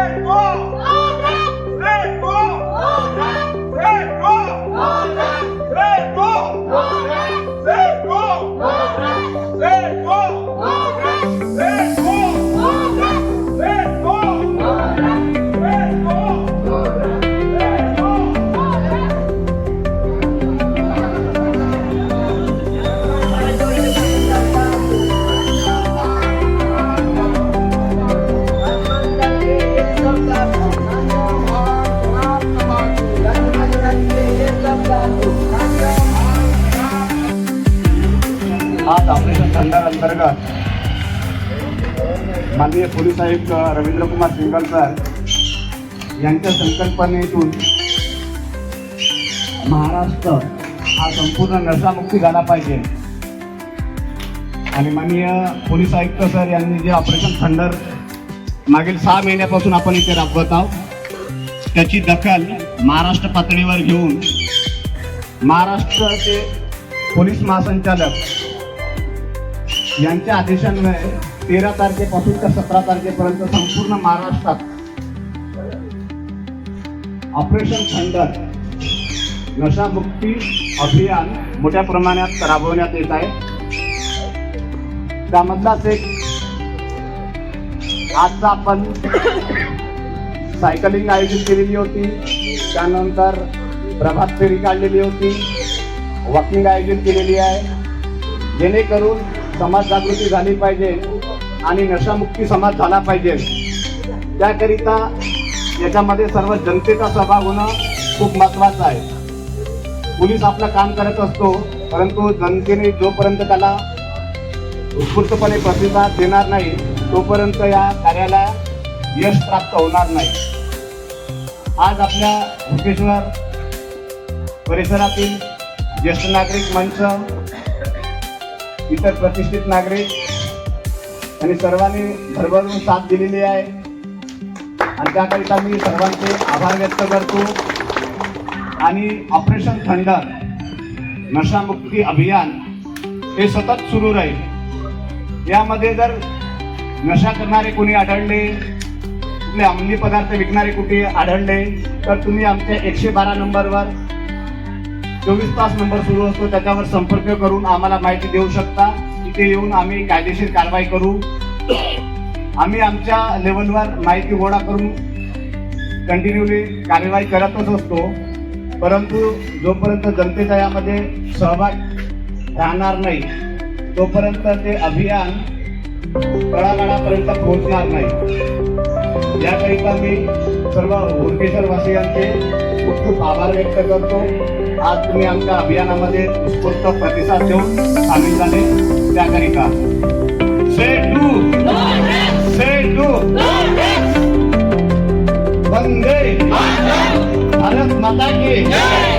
आज operation thunder अंतर्गत माननीय पोलीस आयुक्त रवींद्रकुमार सिंगल सर यांच्या संकल्पनेतून महाराष्ट्र हा संपूर्ण नशामुक्ती झाला पाहिजे. आणि माननीय पोलीस आयुक्त सर यांनी जे ऑपरेशन थंडर मागील सहा महिन्यापासून आपण इथे राबवत आहोत त्याची दखल महाराष्ट्र पातळीवर घेऊन महाराष्ट्राचे पोलीस महासंचालक यांच्या आदेशान्वये तेरा तारखेपासून तर सतरा तारखेपर्यंत संपूर्ण महाराष्ट्रात ऑपरेशन थंडर नशामुक्ती अभियान मोठ्या प्रमाणात राबवण्यात येत आहे. त्यामधलाच एक आजचा आपण सायकलिंग आयोजित केलेली होती. त्यानंतर प्रभात फेरी काढलेली होती. वॉकिंग आयोजित केलेली आहे. जेणेकरून समाज जागृती झाली पाहिजे आणि नशामुक्ती समाज झाला पाहिजे. त्याकरिता याच्यामध्ये सर्व जनतेचा सहभाग होणं खूप महत्त्वाचं आहे. पोलीस आपलं काम करत असतो परंतु जनतेने जोपर्यंत त्याला उत्स्फूर्तपणे प्रतिसाद देणार नाही तोपर्यंत या कार्याला यश प्राप्त होणार नाही. आज आपल्या भुकेश्वर परिसरातील ज्येष्ठ नागरिक मंच इतर प्रतिष्ठित नागरिक आणि सर्वांनी भरभरून साथ दिलेली आहे. आणि त्याकरिता मी सर्वांचे आभार व्यक्त करतो. आणि ऑपरेशन थंडर नशामुक्ती अभियान हे सतत सुरू राहील. यामध्ये जर नशा करणारे कोणी आढळले कुठले अंमली पदार्थ विकणारे कुठे आढळले तर तुम्ही आमच्या एकशे बारा नंबरवर चोवीस तास नंबर सुरू असतो. त्याच्यावर संपर्क करून आम्हाला माहिती देऊ शकता. तिथे येऊन आम्ही कायदेशीर कारवाई करू. आम्ही आमच्या लेवलवर माहिती गोळा करून कंटिन्युअली कार्यवाही करतच असतो. परंतु जोपर्यंत जनतेचा यामध्ये सहभाग राहणार नाही तोपर्यंत ते अभियान तळागाळापर्यंत पोहोचणार नाही. याकरिता मी सर्व हुरकेश्वर वासियांचे खूप खूप आभार व्यक्त करतो. आज तुम्ही आमच्या अभियानामध्ये उत्स्फूर्त प्रतिसाद देऊन सामील झाले. त्याकरिता से टू से टू वंदे भारत माता की.